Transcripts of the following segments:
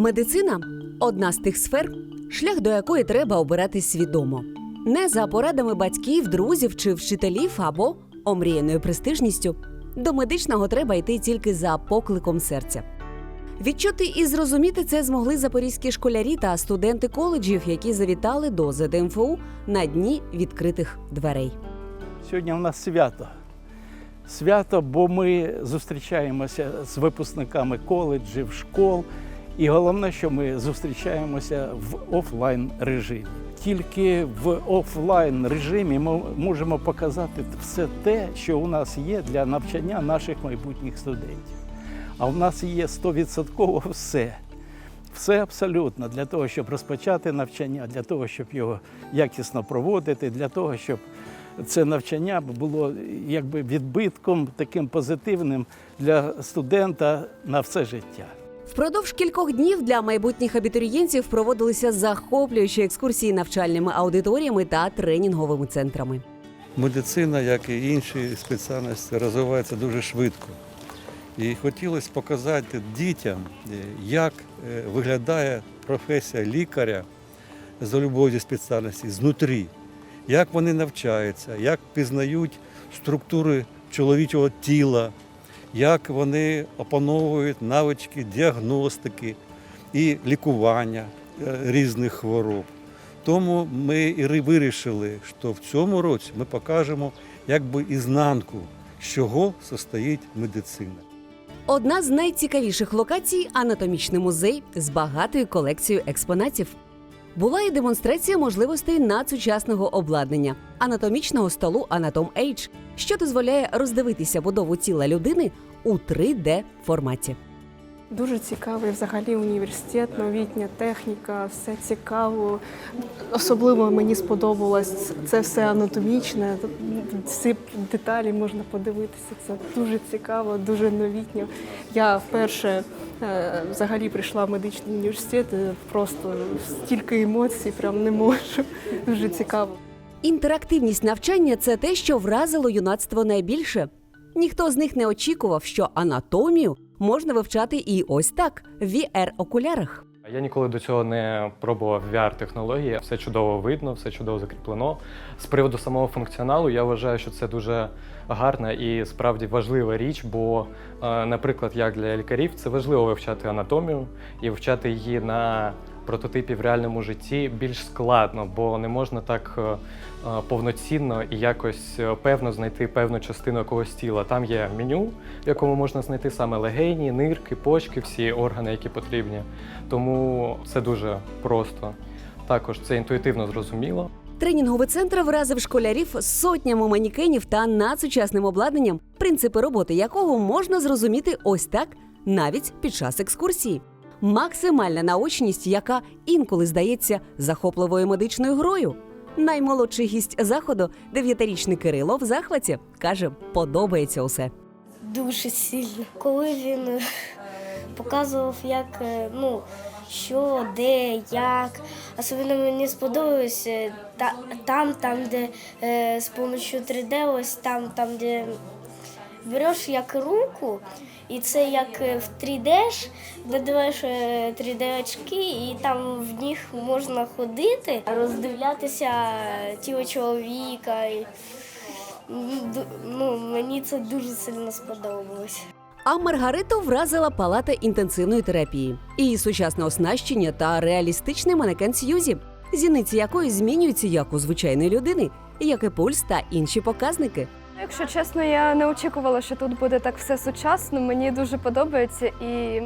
Медицина одна з тих сфер, шлях до якої треба обирати свідомо. Не за порадами батьків, друзів чи вчителів або омріяною престижністю. До медичного треба йти тільки за покликом серця. Відчути і зрозуміти це змогли запорізькі школярі та студенти коледжів, які завітали до ЗДМФУ на дні відкритих дверей. Сьогодні у нас свято. Свято, бо ми зустрічаємося з випускниками коледжів, школ. І головне, що ми зустрічаємося в офлайн режимі. Тільки в офлайн режимі ми можемо показати все те, що у нас є для навчання наших майбутніх студентів. А в нас є 100% все. Все абсолютно для того, щоб розпочати навчання, для того, щоб його якісно проводити, для того, щоб це навчання було якби відбитком таким позитивним для студента на все життя. Впродовж кількох днів для майбутніх абітурієнтів проводилися захоплюючі екскурсії навчальними аудиторіями та тренінговими центрами. Медицина, як і інші спеціальності, розвивається дуже швидко. І хотілося показати дітям, е, як е, виглядає професія лікаря за любов'ю спеціальності знутрі, як вони навчаються, як пізнають структури чоловічого тіла, як вони опановують навички діагностики і лікування е, різних хвороб. Тому ми і вирішили, що в цьому році ми покажемо якби ізнанку, з чого состоїть медицина. Одна з найцікавіших локацій анатомічний музей з багатою колекцією експонатів. Була і демонстрація можливостей надсучасного обладнання анатомічного столу Anatom Age, що дозволяє роздивитися будову тіла людини у 3D форматі. Дуже цікавий взагалі університет, новітня техніка, все цікаво. Особливо мені сподобалось це все анатомічне. Всі деталі можна подивитися. Це дуже цікаво, дуже новітньо. Я вперше е, взагалі прийшла в медичний університет. е, Просто стільки емоцій, прям не можу. Дуже цікаво. Інтерактивність навчання це те, що вразило юнацтво найбільше. Ніхто з них не очікував, що анатомію можна вивчати і ось так в VR-окулярах. Я ніколи до цього не пробував VR-технології. Все чудово видно, все чудово закріплено. З приводу самого функціоналу, я вважаю, що це дуже гарна і справді важлива річ, бо, е, наприклад, як для лікарів, це важливо вивчати анатомію і вивчати її на прототипі в реальному житті більш складно, бо не можна так е, е, повноцінно і якось е, певно знайти певну частину якогось тіла. Там є меню, в якому можна знайти саме легені, нирки, почки, всі органи, які потрібні. Тому це дуже просто. Також це інтуїтивно зрозуміло. Тренінговий центр вразив школярів сотнями манікенів та надсучасним обладнанням, принципи роботи якого можна зрозуміти ось так навіть під час екскурсії. Максимальна наочність, яка інколи здається захопливою медичною грою. Наймолодший гість заходу, дев'ятирічний Кирило, в захваті каже, подобається усе. дуже сильно. Коли він е, показував, як е, ну, що, де, як. Особливо мені сподобалось е, та, там, там, де е, з допомогою 3D, ось там, там, де береш як руку, і це як е, в 3D, ж, надіваєш 3D очки, і там в них можна ходити, роздивлятися тіло чоловіка. І, ну, мені це дуже сильно сподобалось. А Маргариту вразила палата інтенсивної терапії, її сучасне оснащення та реалістичний манекен Сьюзі, зіниці якої змінюються як у звичайної людини, як і пульс та інші показники. Якщо чесно, я не очікувала, що тут буде так все сучасно. Мені дуже подобається, і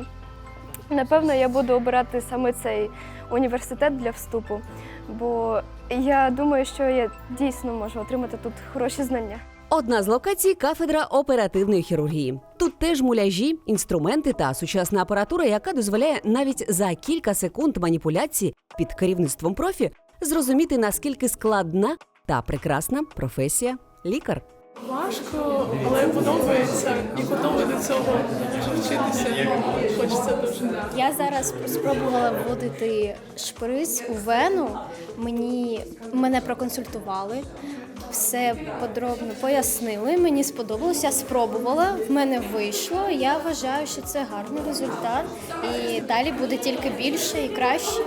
напевно я буду обирати саме цей університет для вступу, бо я думаю, що я дійсно можу отримати тут хороші знання. Одна з локацій кафедра оперативної хірургії. Тут теж муляжі, інструменти та сучасна апаратура, яка дозволяє навіть за кілька секунд маніпуляції під керівництвом профі зрозуміти наскільки складна та прекрасна професія лікар. Важко, але подобається і готовий до цього дуже вчитися. Хочеться дуже. Я зараз спробувала вводити шприц у вену. Мені мене проконсультували, все подробно пояснили. Мені сподобалося, я спробувала. В мене вийшло. Я вважаю, що це гарний результат, і далі буде тільки більше і краще.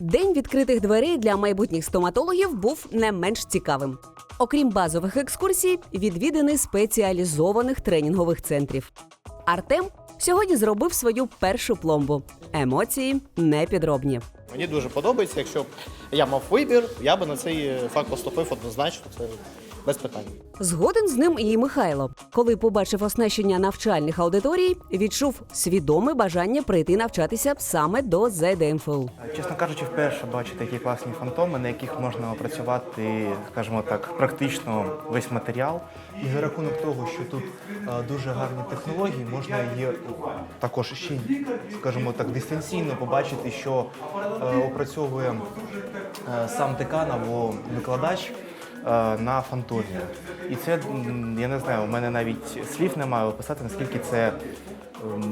День відкритих дверей для майбутніх стоматологів був не менш цікавим. Окрім базових екскурсій, відвідини спеціалізованих тренінгових центрів. Артем сьогодні зробив свою першу пломбу. Емоції непідробні. Мені дуже подобається. Якщо б я мав вибір, я би на цей факт поступив однозначно. Це без питань. Згоден з ним і Михайло. Коли побачив оснащення навчальних аудиторій, відчув свідоме бажання прийти навчатися саме до ЗДМФУ. Чесно кажучи, вперше бачу такі класні фантоми, на яких можна опрацювати, скажімо так, практично весь матеріал. І за рахунок того, що тут е, дуже гарні технології, можна її також ще, скажімо так, дистанційно побачити, що е, опрацьовує е, сам декан або викладач на фантомі. І це, я не знаю, у мене навіть слів немає описати, наскільки це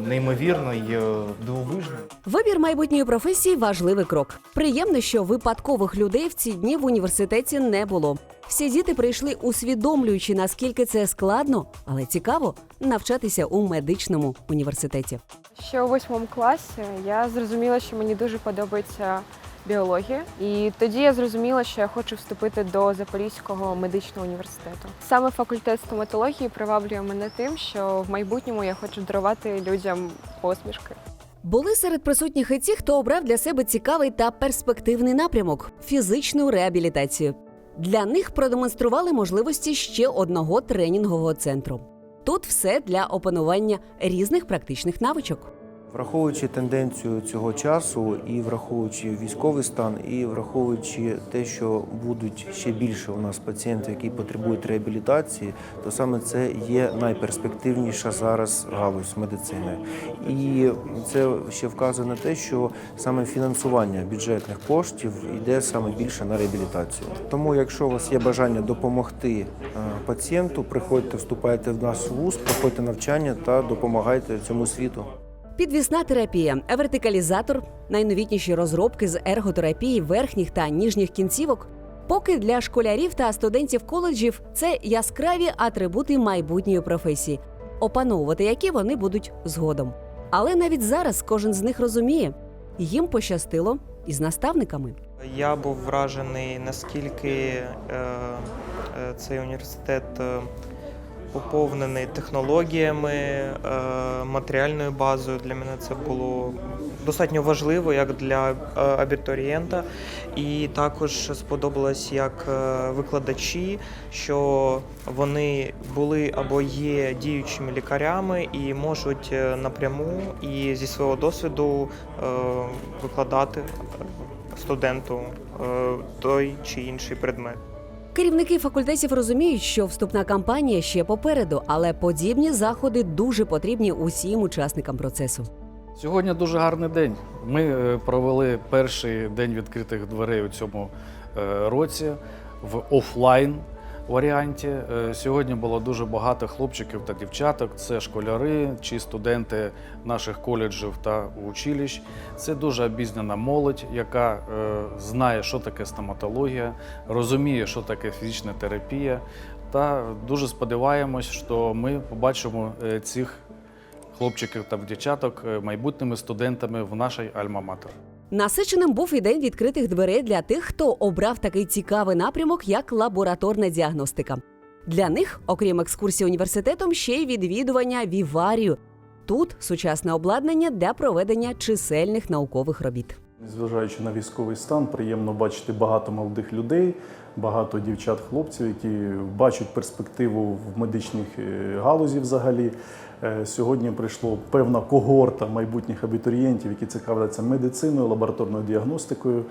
неймовірно і е, дивовижно. Вибір майбутньої професії важливий крок. Приємно, що випадкових людей в ці дні в університеті не було. Всі діти прийшли усвідомлюючи, наскільки це складно, але цікаво навчатися у медичному університеті. Ще у восьмому класі я зрозуміла, що мені дуже подобається біологія, і тоді я зрозуміла, що я хочу вступити до Запорізького медичного університету. Саме факультет стоматології приваблює мене тим, що в майбутньому я хочу дарувати людям посмішки. Були серед присутніх і ті, хто обрав для себе цікавий та перспективний напрямок фізичну реабілітацію. Для них продемонстрували можливості ще одного тренінгового центру. Тут все для опанування різних практичних навичок. Враховуючи тенденцію цього часу, і враховуючи військовий стан, і враховуючи те, що будуть ще більше у нас пацієнтів, які потребують реабілітації, то саме це є найперспективніша зараз галузь медицини. І це ще вказує на те, що саме фінансування бюджетних коштів йде саме більше на реабілітацію. Тому, якщо у вас є бажання допомогти е, пацієнту, приходьте, вступайте в наш вуз, проходьте навчання та допомагайте цьому світу. Підвісна терапія, вертикалізатор, найновітніші розробки з ерготерапії верхніх та ніжніх кінцівок. Поки для школярів та студентів коледжів це яскраві атрибути майбутньої професії, опановувати які вони будуть згодом. Але навіть зараз кожен з них розуміє, їм пощастило із наставниками. Я був вражений, наскільки е, е, цей університет е, поповнений технологіями, е, матеріальною базою. Для мене це було достатньо важливо як для е, абітурієнта. І також сподобалось як е, викладачі, що вони були або є діючими лікарями і можуть напряму і зі свого досвіду викладати студенту той чи інший предмет. Керівники факультетів розуміють, що вступна кампанія ще попереду, але подібні заходи дуже потрібні усім учасникам процесу. Сьогодні дуже гарний день. Ми е, провели перший день відкритих дверей у цьому е, році в офлайн варіанті. Е, Сьогодні було дуже багато хлопчиків та дівчаток. Це школяри чи студенти наших коледжів та училищ. Це дуже обізнана молодь, яка е, знає, що таке стоматологія, розуміє, що таке фізична терапія. Та дуже сподіваємось, що ми побачимо е, цих хлопчиків та дівчаток майбутніми студентами в нашій Альма-Матер. Насиченим був і день відкритих дверей для тих, хто обрав такий цікавий напрямок, як лабораторна діагностика. Для них, окрім екскурсії університетом, ще й відвідування віварію. Тут сучасне обладнання для проведення чисельних наукових робіт. Незважаючи на військовий стан, приємно бачити багато молодих людей, багато дівчат, хлопців, які бачать перспективу в медичній е, галузі взагалі. Е, Сьогодні прийшло певна когорта майбутніх абітурієнтів, які цікавляться медициною, лабораторною діагностикою.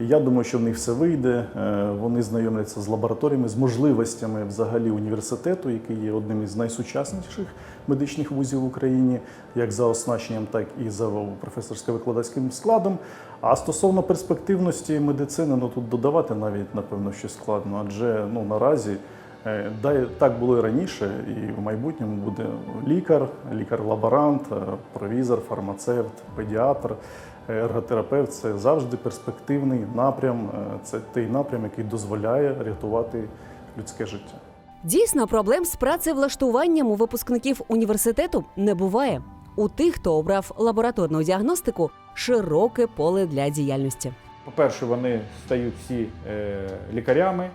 І я думаю, що в них все вийде. Е, Вони знайомляться з лабораторіями, з можливостями взагалі університету, який є одним із найсучасніших медичних вузів в Україні, як за оснащенням, так і за професорсько-викладацьким складом. А стосовно перспективності медицини, ну тут додавати навіть напевно щось складно, адже ну наразі Так було і раніше, і в майбутньому буде лікар, лікар-лаборант, е, провізор, фармацевт, педіатр, е, ерготерапевт це завжди перспективний напрям. е, Це той напрям, який дозволяє рятувати людське життя. Дійсно, проблем з працевлаштуванням у випускників університету не буває. У тих, хто обрав лабораторну діагностику, широке поле для діяльності. По-перше, вони стають всі е, лікарями,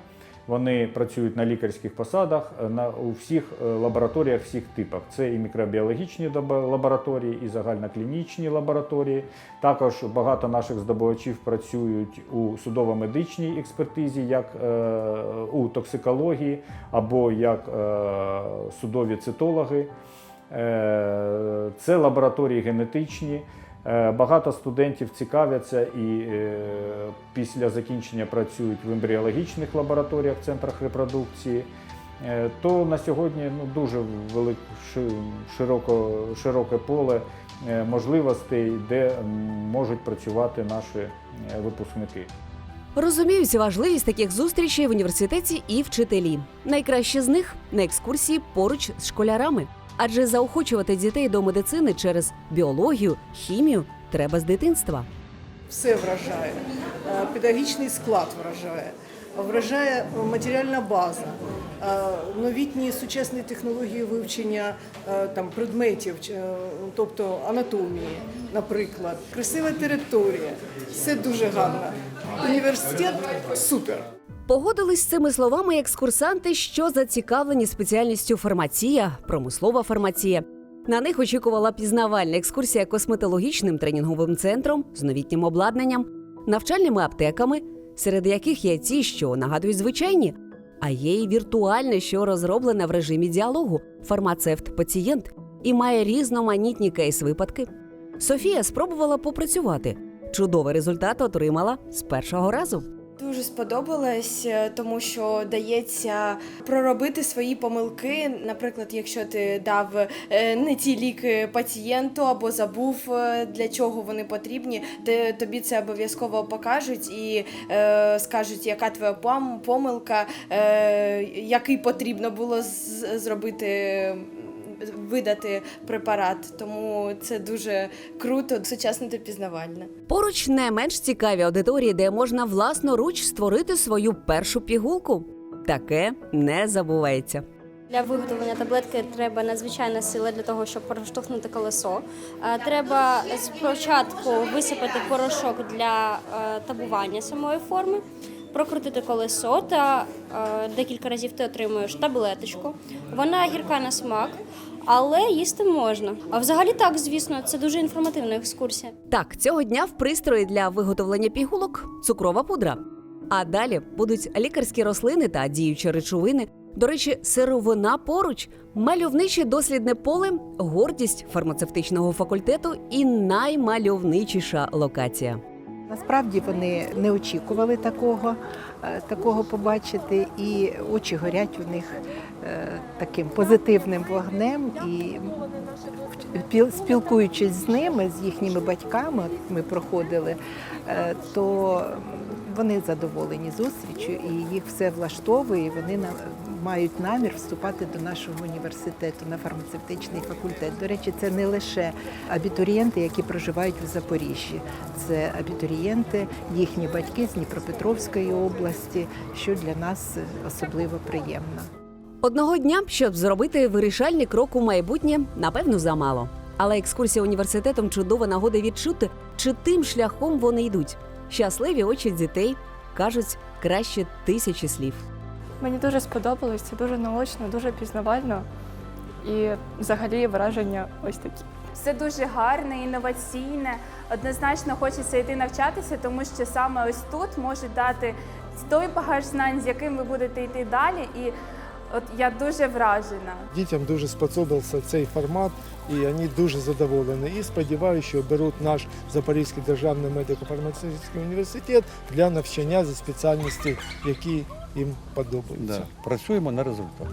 вони працюють на лікарських посадах е, на, у всіх е, лабораторіях всіх типах. Це і мікробіологічні лабораторії, і загальноклінічні лабораторії. Також багато наших здобувачів працюють у судово-медичній експертизі, як е, у токсикології або як е, судові цитологи. Е, Це лабораторії генетичні. Е, Багато студентів цікавляться і е, після закінчення працюють в ембріологічних лабораторіях, центрах репродукції. Е, То на сьогодні ну, дуже велик, широко, широке поле можливостей, де можуть працювати наші випускники. Розуміють важливість таких зустрічей в університеті і вчителі. Найкраще з них на екскурсії поруч з школярами. Адже заохочувати дітей до медицини через біологію, хімію треба з дитинства. все вражає. Е, Педагогічний склад вражає, вражає матеріальна база, е, новітні сучасні технології вивчення е, там, предметів, е, тобто анатомії, наприклад. Красива територія, все дуже гарно. Університет супер. Погодились з цими словами екскурсанти, що зацікавлені спеціальністю фармація, промислова фармація. На них очікувала пізнавальна екскурсія косметологічним тренінговим центром з новітнім обладнанням, навчальними аптеками, серед яких є ті, що нагадують звичайні, а є й віртуальне, що розроблене в режимі діалогу фармацевт-пацієнт і має різноманітні кейс-випадки. Софія спробувала попрацювати. Чудовий результат отримала з першого разу. Дуже сподобалось, е, тому що дається проробити свої помилки. Наприклад, якщо ти дав е, не ті ліки пацієнту або забув е, для чого вони потрібні, то тобі це обов'язково покажуть і е, скажуть, яка твоя пом- помилка, е, який потрібно було зробити. Видати препарат, тому це дуже круто, сучасно та пізнавальне. Поруч не менш цікаві аудиторії, де можна власноруч створити свою першу пігулку. Таке не забувається. Для виготовлення таблетки треба надзвичайна сила для того, щоб проштовхнути колесо. Е, Треба спочатку висипати порошок для е, табування самої форми, прокрутити колесо та е, декілька разів ти отримуєш таблеточку. Вона гірка на смак, але їсти можна. А взагалі так, звісно, це дуже інформативна екскурсія. Так, цього дня в пристрої для виготовлення пігулок цукрова пудра. А далі будуть лікарські рослини та діючі речовини. До речі, сировина поруч, мальовниче дослідне поле, гордість фармацевтичного факультету і наймальовничіша локація. Насправді вони не очікували такого, е, такого побачити, і очі горять у них е, таким позитивним вогнем. І спіл- спілкуючись з ними, з їхніми батьками, ми проходили, е, то вони задоволені зустрічю, і їх все влаштовує. і Вони мають намір вступати до нашого університету на фармацевтичний факультет. До речі, це не лише абітурієнти, які проживають в Запоріжжі, це абітурієнти, їхні батьки з Дніпропетровської області, що для нас особливо приємно. Одного дня, щоб зробити вирішальний крок у майбутнє, напевно, замало. Але екскурсія університетом чудова нагода відчути, чи тим шляхом вони йдуть. Щасливі очі дітей кажуть краще тисячі слів. Мені дуже сподобалось, це дуже наочно, дуже пізнавально. І взагалі враження ось такі. Все дуже гарне, інноваційне. Однозначно хочеться йти навчатися, тому що саме ось тут можуть дати той багаж знань, з яким ви будете йти далі. І от я дуже вражена. Дітям дуже сподобався цей формат, і вони дуже задоволені. І сподіваюся, що беруть наш Запорізький державний медико-фармацевтичний університет для навчання за спеціальності, які їм подобаються. Да. Працюємо на результат.